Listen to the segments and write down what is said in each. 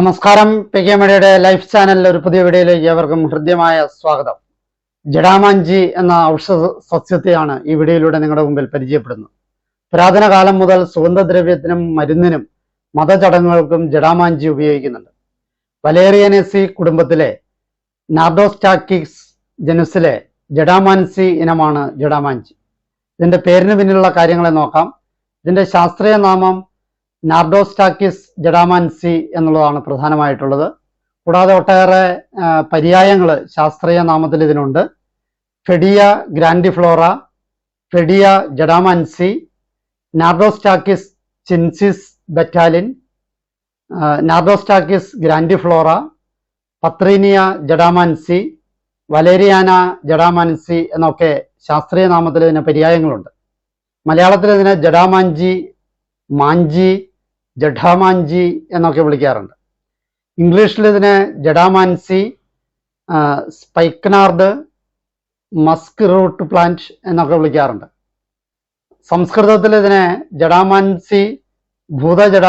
നമസ്കാരം. P K മണിയുടെ life ചാനലിൽ ഒരു പുതിയ വീഡിയോയിലേക്ക് ഏവർക്കും ഹൃദ്യമായ സ്വാഗതം. ജഡാമാഞ്ചി എന്ന ഔഷധ സസ്യത്തെയാണ് ഈ വീഡിയോയിലൂടെ നിങ്ങളുടെ മുമ്പിൽ പരിചയപ്പെടുന്നത്. പുരാതന കാലം മുതൽ സുഗന്ധദ്രവ്യത്തിനും മരുന്നിനും മതചടങ്ങുകൾക്കും ജഡാമാഞ്ചി ഉപയോഗിക്കുന്നുണ്ട്. വലേറിയനസി കുടുംബത്തിലെ നാർഡോസ്റ്റാക്കിക്സ് ജനുസിലെ ജഡാമാൻസി ഇനമാണ് ജഡാമാഞ്ചി. ഇതിന്റെ പേരിന് പിന്നിലുള്ള കാര്യങ്ങളെ നോക്കാം. ഇതിന്റെ ശാസ്ത്രീയ നാമം നാർഡോസ്റ്റാക്കിസ് ജഡാമാൻസി എന്നുള്ളതാണ് പ്രധാനമായിട്ടുള്ളത്. കൂടാതെ ഒട്ടേറെ പര്യായങ്ങൾ ശാസ്ത്രീയ നാമത്തിൽ ഇതിനുണ്ട്. ഫെഡിയ ഗ്രാൻഡിഫ്ലോറ ഫെഡിയ ജഡാമാൻസി നാർഡോസ്റ്റാക്കിസ് ചിൻസിസ് ബറ്റാലിൻ നാർഡോസ്റ്റാക്കിസ് ഗ്രാൻഡിഫ്ലോറ പത്രീനിയ ജഡാമാൻസി വലേരിയാന ജഡാമാൻസി എന്നൊക്കെ ശാസ്ത്രീയ നാമത്തിൽ ഇതിന് പര്യായങ്ങളുണ്ട്. മലയാളത്തിൽ ഇതിന് ജഡാമാഞ്ചി മാഞ്ചി ജഡാമാഞ്ചി എന്നൊക്കെ വിളിക്കാറുണ്ട്. ഇംഗ്ലീഷിൽ ഇതിനെ jatamansi spikenard musk root plant എന്നൊക്കെ വിളിക്കാറുണ്ട്. സംസ്കൃതത്തിൽ ഇതിനെ ജഡാമാൻസി ഭൂതജട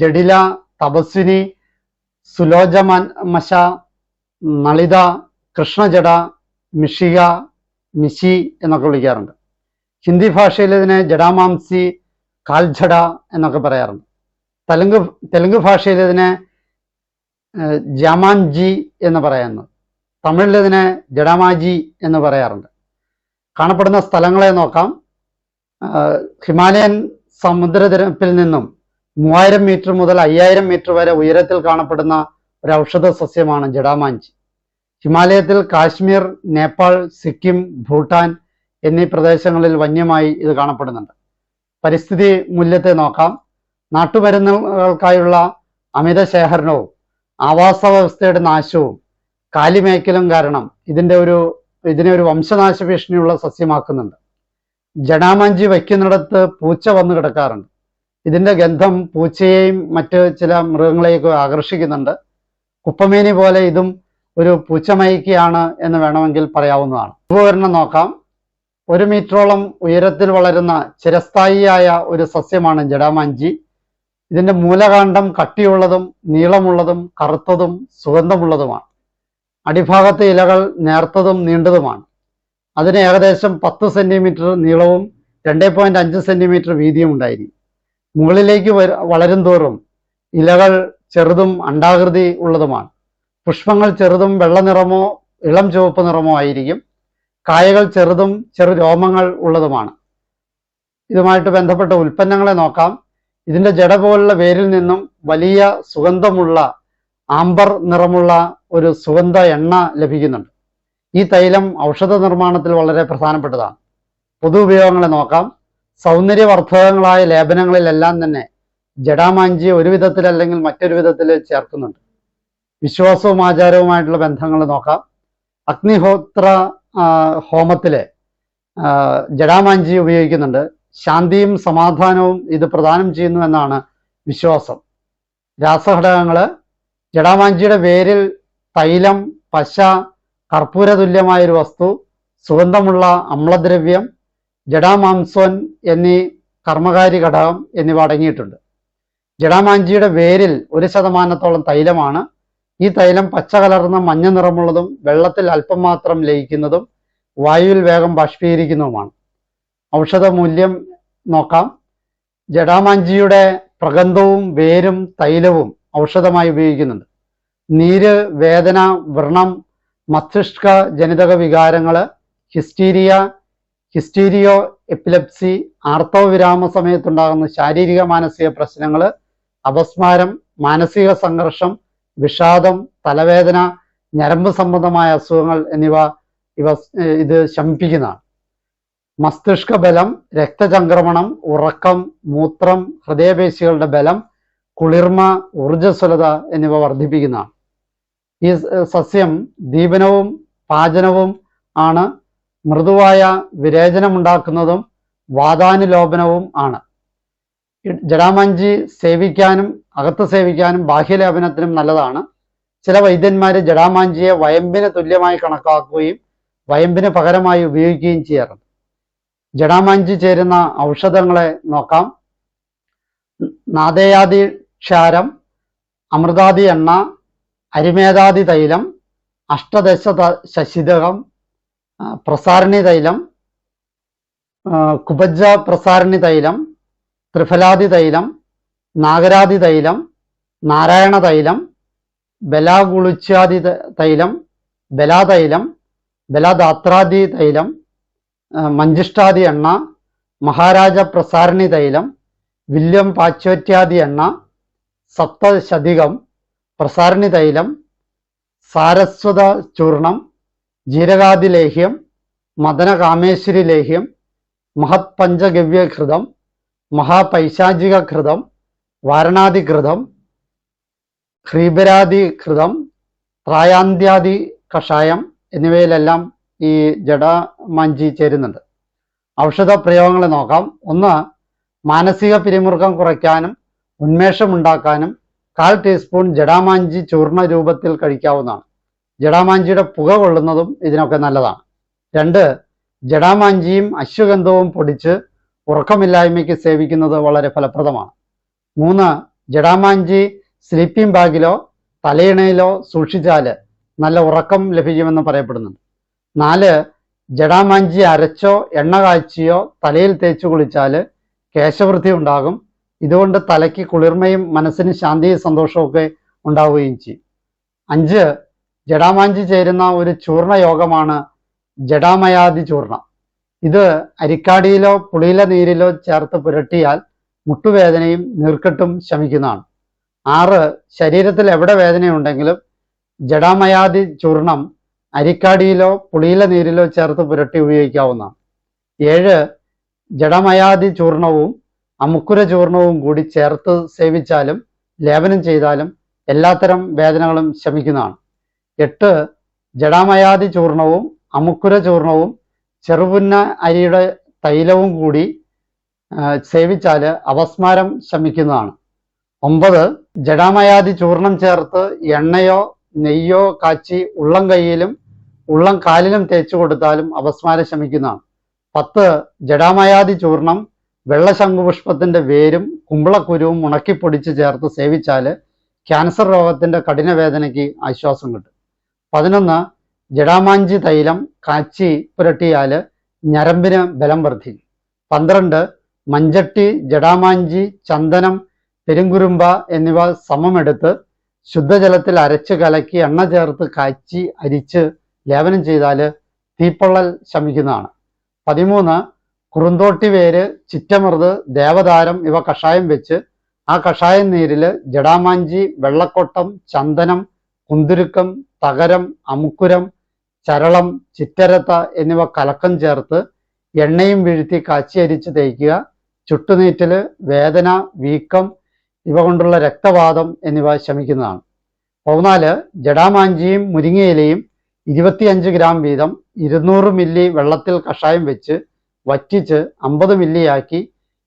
ജഡില തപസ്വിനി സുലോച മശ നളിത കൃഷ്ണജട മിഷിക മിശി എന്നൊക്കെ വിളിക്കാറുണ്ട്. ഹിന്ദി ഭാഷയിൽ ഇതിനെ ജഡാമാംസി കാൽജട എന്നൊക്കെ പറയാറുണ്ട്. തെലുങ്ക് തെലുങ്ക് ഭാഷയിൽ ഇതിനെ ജമാൻജി എന്ന് പറയുന്നു. തമിഴിൽ ഇതിനെ ജഡാമാജി എന്ന് പറയാറുണ്ട്. കാണപ്പെടുന്ന സ്ഥലങ്ങളെ നോക്കാം. ഹിമാലയൻ സമുദ്രനിരപ്പിൽ നിന്നും മൂവായിരം മീറ്റർ മുതൽ അയ്യായിരം മീറ്റർ വരെ ഉയരത്തിൽ കാണപ്പെടുന്ന ഒരു ഔഷധ സസ്യമാണ് ജഡാമാഞ്ചി ഹിമാലയത്തിൽ കാശ്മീർ നേപ്പാൾ സിക്കിം ഭൂട്ടാൻ എന്നീ പ്രദേശങ്ങളിൽ വന്യമായി ഇത് കാണപ്പെടുന്നുണ്ട്. പരിസ്ഥിതി മൂല്യത്തെ നോക്കാം. നാട്ടുമരുന്നുകൾക്കായുള്ള അമിത ശേഖരണവും ആവാസ വ്യവസ്ഥയുടെ നാശവും കാലിമേക്കലും കാരണം ഇതിന്റെ ഒരു ഇതിനെ ഒരു വംശനാശ ഭീഷണിയുള്ള സസ്യമാക്കുന്നുണ്ട്. ജടാമഞ്ചി വയ്ക്കുന്നിടത്ത് പൂച്ച വന്നു കിടക്കാറുണ്ട്. ഇതിന്റെ ഗന്ധം പൂച്ചയെയും മറ്റ് ചില മൃഗങ്ങളെയൊക്കെ ആകർഷിക്കുന്നുണ്ട്. കുപ്പമേനി പോലെ ഇതും ഒരു പൂച്ചമയക്കിയാണ് എന്ന് വേണമെങ്കിൽ പറയാവുന്നതാണ്. ഉപകരണം നോക്കാം. ഒരു മീറ്ററോളം ഉയരത്തിൽ വളരുന്ന ചിരസ്ഥായിയായ ഒരു സസ്യമാണ് ജഡാമാഞ്ചി ഇതിന്റെ മൂലകാന്ഡം കട്ടിയുള്ളതും നീളമുള്ളതും കറുത്തതും സുഗന്ധമുള്ളതുമാണ്. അടിഭാഗത്തെ ഇലകൾ നേർത്തതും നീണ്ടതുമാണ്. അതിന് ഏകദേശം പത്ത് സെന്റിമീറ്റർ നീളവും രണ്ടേ പോയിന്റ് അഞ്ച് സെന്റിമീറ്റർ വീതിയും ഉണ്ടായിരിക്കും. മുകളിലേക്ക് വളരും തോറും ഇലകൾ ചെറുതും അണ്ടാകൃതി ഉള്ളതുമാണ്. പുഷ്പങ്ങൾ ചെറുതും വെള്ള നിറമോ ഇളം ചുവപ്പ് നിറമോ ആയിരിക്കും. കായകൾ ചെറുതും ചെറു രോമങ്ങൾ ഉള്ളതുമാണ്. ഇതുമായിട്ട് ബന്ധപ്പെട്ട ഉൽപ്പന്നങ്ങളെ നോക്കാം. ഇതിന്റെ ജട പോലുള്ള വേരിൽ നിന്നും വലിയ സുഗന്ധമുള്ള ആംബർ നിറമുള്ള ഒരു സുഗന്ധ എണ്ണ ലഭിക്കുന്നുണ്ട്. ഈ തൈലം ഔഷധ നിർമ്മാണത്തിൽ വളരെ പ്രധാനപ്പെട്ടതാണ്. പൊതു ഉപയോഗങ്ങളെ നോക്കാം. സൗന്ദര്യവർദ്ധകങ്ങളായ ലേപനങ്ങളിലെല്ലാം തന്നെ ജഡാമാഞ്ചി ഒരു വിധത്തിൽ അല്ലെങ്കിൽ മറ്റൊരു വിധത്തിൽ ചേർക്കുന്നുണ്ട്. വിശ്വാസവും ആചാരവുമായിട്ടുള്ള ബന്ധങ്ങൾ നോക്കാം. അഗ്നിഹോത്ര ഹോമത്തിലെ ജഡാമാഞ്ചി ഉപയോഗിക്കുന്നുണ്ട്. ശാന്തിയും സമാധാനവും ഇത് പ്രദാനം ചെയ്യുന്നു എന്നാണ് വിശ്വാസം. രാസഘടകങ്ങൾ ജഡാമാഞ്ചിയുടെ വേരിൽ തൈലം പശ കർപ്പൂര തുല്യമായൊരു വസ്തു സുഗന്ധമുള്ള അമ്ലദ്രവ്യം ജഡാമാംസോൻ എന്നീ കർമ്മകാരി ഘടകം എന്നിവ അടങ്ങിയിട്ടുണ്ട്. ജഡാമാഞ്ചിയുടെ വേരിൽ ഒരു ശതമാനത്തോളം തൈലമാണ്. ഈ തൈലം പച്ച കലർന്ന മഞ്ഞ നിറമുള്ളതും വെള്ളത്തിൽ അല്പം മാത്രം ലയിക്കുന്നതും വായുവിൽ വേഗം ബാഷ്പീകരിക്കുന്നതുമാണ്. ഔഷധ മൂല്യം നോക്കാം. ജഡാമാഞ്ചിയുടെ പ്രഗന്ധവും വേരും തൈലവും ഔഷധമായി ഉപയോഗിക്കുന്നുണ്ട്. നീര് വേദന വ്രണം മസ്തിഷ്ക ജനിതക വികാരങ്ങൾ ഹിസ്റ്റീരിയ ഹിസ്റ്റീരിയോ എപ്പിലപ്സി ആർത്തവവിരാമ സമയത്തുണ്ടാകുന്ന ശാരീരിക മാനസിക പ്രശ്നങ്ങൾ അപസ്മാരം മാനസിക സംഘർഷം വിഷാദം തലവേദന ഞരമ്പ് സംബന്ധമായ അസുഖങ്ങൾ എന്നിവ ഇവ ഇത് ശമിപ്പിക്കുന്നതാണ്. മസ്തിഷ്ക ബലം രക്തചംക്രമണം ഉറക്കം മൂത്രം ഹൃദയപേശികളുടെ ബലം കുളിർമ ഊർജസ്വലത എന്നിവ വർദ്ധിപ്പിക്കുന്നതാണ് ഈ സസ്യം ദീപനവും പാചനവും ആണ്. മൃദുവായ വിരേചനമുണ്ടാക്കുന്നതും വാതാനുലോപനവും ആണ്. ജഡാമഞ്ചി സേവിക്കാനും അകത്ത് സേവിക്കാനും ബാഹ്യലേപനത്തിനും നല്ലതാണ്. ചില വൈദ്യന്മാർ ജടാമാഞ്ചിയെ വയമ്പിന് തുല്യമായി കണക്കാക്കുകയും വയമ്പിന് പകരമായി ഉപയോഗിക്കുകയും ചെയ്യാറുണ്ട്. ജഡാമാഞ്ചി ചേരുന്ന ഔഷധങ്ങളെ നോക്കാം. നാദയാദി ക്ഷാരം അമൃതാദി എണ്ണ അരിമേധാദി തൈലം അഷ്ടദശ ശശിതകം പ്രസാരണി തൈലം കുബജ പ്രസാരണി തൈലം ത്രിഫലാദി തൈലം നാഗരാദി തൈലം നാരായണ തൈലം ബലാകുളിച്ചാദി തൈലം ബലാതൈലം ബലാദാത്രാദി തൈലം മഞ്ചിഷ്ടാദി എണ്ണ മഹാരാജ പ്രസാരണി തൈലം വില്യം പാച്ചോറ്റ്യാദി എണ്ണ സപ്തശതികം പ്രസാരണി തൈലം സാരസ്വത ചൂർണം ജീരകാദി ലേഹ്യം മദനകാമേശ്വരി ലേഹ്യം മഹത് പഞ്ചഗവ്യഘൃതം മഹാപൈശാചിക ഘൃതം വാരണാദി ഘൃതം ഹ്രീബരാദി ഘൃതം ത്രായാന്ത്യാദി കഷായം എന്നിവയിലെല്ലാം ഈ ജഡ മഞ്ചി ചേരുന്നുണ്ട്. ഔഷധ പ്രയോഗങ്ങളെ നോക്കാം. ഒന്ന് മാനസിക പിരിമുറുക്കം കുറയ്ക്കാനും ഉന്മേഷമുണ്ടാക്കാനും കാൽ ടീസ്പൂൺ ജഡാമാഞ്ചി ചൂർണ രൂപത്തിൽ കഴിക്കാവുന്നതാണ്. ജഡാമാഞ്ചിയുടെ പുക കൊള്ളുന്നതും ഇതിനൊക്കെ നല്ലതാണ്. രണ്ട് ജഡാമാഞ്ചിയും അശ്വഗന്ധവും പൊടിച്ച് ഉറക്കമില്ലായ്മയ്ക്ക് സേവിക്കുന്നത് വളരെ ഫലപ്രദമാണ്. മൂന്ന് ജഡാമാഞ്ചി സ്ലീപ്പിംഗ് ബാഗിലോ തലയിണയിലോ സൂക്ഷിച്ചാൽ നല്ല ഉറക്കം ലഭിക്കുമെന്ന് പറയപ്പെടുന്നുണ്ട്. നാല് ജഡാമാഞ്ചി അരച്ചോ എണ്ണ കാച്ചിയോ തലയിൽ തേച്ചു കുളിച്ചാൽ കേശവൃദ്ധി ഉണ്ടാകും. ഇതുകൊണ്ട് തലയ്ക്ക് കുളിർമയും മനസ്സിന് ശാന്തിയും സന്തോഷവും ഒക്കെ ഉണ്ടാവുകയും ചെയ്യും. അഞ്ച് ജഡാമാഞ്ചി ചേരുന്ന ഒരു ചൂർണ യോഗമാണ് ജഡാമയാദി ചൂർണം. ഇത് അരിക്കാടിയിലോ പുളിയില നീരിലോ ചേർത്ത് പുരട്ടിയാൽ മുട്ടുവേദനയും നീർക്കെട്ടും ശമിക്കുന്നതാണ്. ആറ് ശരീരത്തിൽ എവിടെ വേദനയുണ്ടെങ്കിലും ജഡാമയാദി ചൂർണം അരിക്കാടിയിലോ പുളിയില നീരിലോ ചേർത്ത് പുരട്ടി ഉപയോഗിക്കാവുന്ന. ഏഴ് ജഡമയാദി ചൂർണവും അമുക്കുര ചൂർണവും കൂടി ചേർത്ത് സേവിച്ചാലും ലേപനം ചെയ്താലും എല്ലാത്തരം വേദനകളും ശമിക്കുന്നതാണ്. എട്ട് ജഡാമയാദി ചൂർണവും അമുക്കുര ചൂർണവും ചെറുപുന്ന അരിയുടെ തൈലവും കൂടി സേവിച്ചാൽ അവസ്മാരം ശമിക്കുന്നതാണ്. ഒമ്പത് ജഡാമയാദി ചൂർണം ചേർത്ത് എണ്ണയോ നെയ്യോ കാച്ചി ഉള്ളം കൈയിലും ഉള്ളം കാലിലും തേച്ചു കൊടുത്താലും അപസ്മാരം ശമിക്കുന്നതാണ്. പത്ത് ജഡാമയാദി ചൂർണം വെള്ളശംഖുപുഷ്പത്തിന്റെ വേരും കുമ്പളക്കുരുവും ഉണക്കിപ്പൊടിച്ച് ചേർത്ത് സേവിച്ചാൽ ക്യാൻസർ രോഗത്തിന്റെ കഠിനവേദനയ്ക്ക് ആശ്വാസം കിട്ടും. പതിനൊന്ന് ജഡാമാഞ്ചി തൈലം കാച്ചി പുരട്ടിയാൽ ഞരമ്പിന് ബലം വർദ്ധിക്കും. പന്ത്രണ്ട് മഞ്ചട്ടി ജഡാമാഞ്ചി ചന്ദനം പെരുങ്കുരുമ്പ എന്നിവ സമമെടുത്ത് ശുദ്ധജലത്തിൽ അരച്ച് കലക്കി എണ്ണ ചേർത്ത് കാച്ചി അരിച്ച് ലേപനം ചെയ്താൽ തീപ്പൊള്ളൽ ശമിക്കുന്നതാണ്. പതിമൂന്ന് കുറുന്തോട്ടി വേര് ചിറ്റമൃത് ദേവതാരം ഇവ കഷായം വെച്ച് ആ കഷായം നീരിൽ ജഡാമാഞ്ചി വെള്ളക്കൊട്ടം ചന്ദനം കുന്തുരുക്കം തകരം അമുക്കുരം ചരളം ചിറ്റരത്ത എന്നിവ കലക്കം ചേർത്ത് എണ്ണയും വീഴ്ത്തി കാച്ചി അരിച്ച് തേക്കുക. ചുട്ടുനീറ്റൽ വേദന വീക്കം ഇവ കൊണ്ടുള്ള രക്തവാദം എന്നിവ ശമിക്കുന്നതാണ്. പതിനാല് ജഡാമാഞ്ചിയും മുരിങ്ങയിലയും ഇരുപത്തിയഞ്ച് ഗ്രാം വീതം ഇരുന്നൂറ് മില്ലി വെള്ളത്തിൽ കഷായം വെച്ച് വറ്റിച്ച് അമ്പത് മില്ലിയാക്കി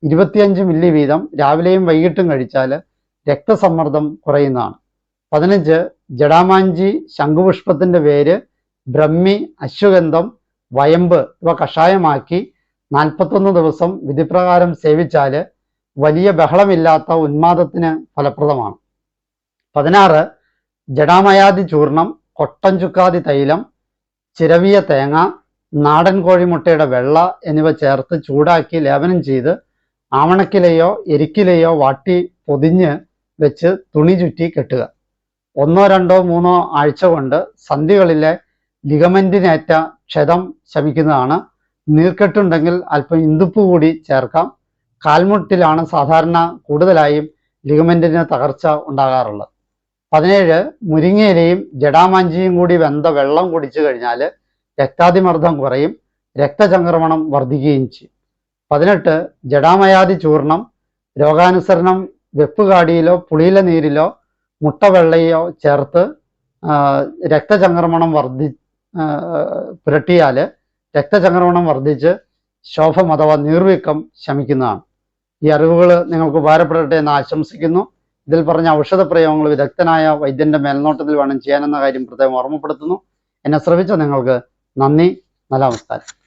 ഇരുപത്തിയഞ്ച് മില്ലി വീതം രാവിലെയും വൈകിട്ടും കഴിച്ചാൽ രക്തസമ്മർദ്ദം കുറയുന്നതാണ്. പതിനഞ്ച് ജഡാമാഞ്ചി ശംഖുപുഷ്പത്തിന്റെ വേര് ബ്രഹ്മി അശ്വഗന്ധം വയമ്പ് ഇവ കഷായമാക്കി നാൽപ്പത്തൊന്ന് ദിവസം വിധിപ്രകാരം സേവിച്ചാൽ വലിയ ബഹളമില്ലാത്ത ഉന്മാദത്തിന് ഫലപ്രദമാണ്. പതിനാറ് ജഡാമയാദി ചൂർണം കൊട്ടൻ ചുക്കാദി തൈലം ചിരവിയ തേങ്ങ നാടൻ കോഴിമുട്ടയുടെ വെള്ള എന്നിവ ചേർത്ത് ചൂടാക്കി ലേപനം ചെയ്ത് ആവണക്കിലയോ എരിക്കിലയോ വാട്ടി പൊതിഞ്ഞ് വെച്ച് തുണി ചുറ്റി കെട്ടുക. ഒന്നോ രണ്ടോ മൂന്നോ ആഴ്ച കൊണ്ട് സന്ധികളിലെ ലിഗമെന്റിനേറ്റ ക്ഷതം ശമിക്കുന്നതാണ്. നീർക്കെട്ടുണ്ടെങ്കിൽ അല്പം ഇന്ദുപ്പ് കൂടി ചേർക്കാം. കാൽമുട്ടിലാണ് സാധാരണ കൂടുതലായും ലിഗമെന്റിന് തകർച്ച ഉണ്ടാകാറുള്ളത്. പതിനേഴ് മുരിങ്ങയിലയും ജഡാമാഞ്ചിയും കൂടി വെന്ത വെള്ളം കുടിച്ചു കഴിഞ്ഞാൽ രക്താതിമർദ്ദം കുറയും രക്തചംക്രമണം വർദ്ധിക്കുകയും ചെയ്യും. പതിനെട്ട് ജഡാമയാദി ചൂർണം രോഗാനുസരണം വെപ്പുകാടിയിലോ പുളിയില നീരിലോ മുട്ടവെള്ളയോ ചേർത്ത് രക്തചംക്രമണം വർദ്ധി പുരട്ടിയാൽ രക്തചംക്രമണം വർദ്ധിച്ച് ശോഭം അഥവാ നീർവീക്കം ശമിക്കുന്നതാണ്. ഈ അറിവുകൾ നിങ്ങൾക്ക് ഉപകാരപ്പെടട്ടെ എന്ന് ആശംസിക്കുന്നു. ഇതിൽ പറഞ്ഞ ഔഷധ പ്രയോഗങ്ങൾ വിദഗ്ധനായ വൈദ്യന്റെ മേൽനോട്ടത്തിൽ വേണം ചെയ്യാനെന്ന കാര്യം പ്രത്യേകം ഓർമ്മപ്പെടുത്തുന്നു. എന്നെ ശ്രമിച്ച നിങ്ങൾക്ക് നന്ദി. നല്ല നമസ്കാരം.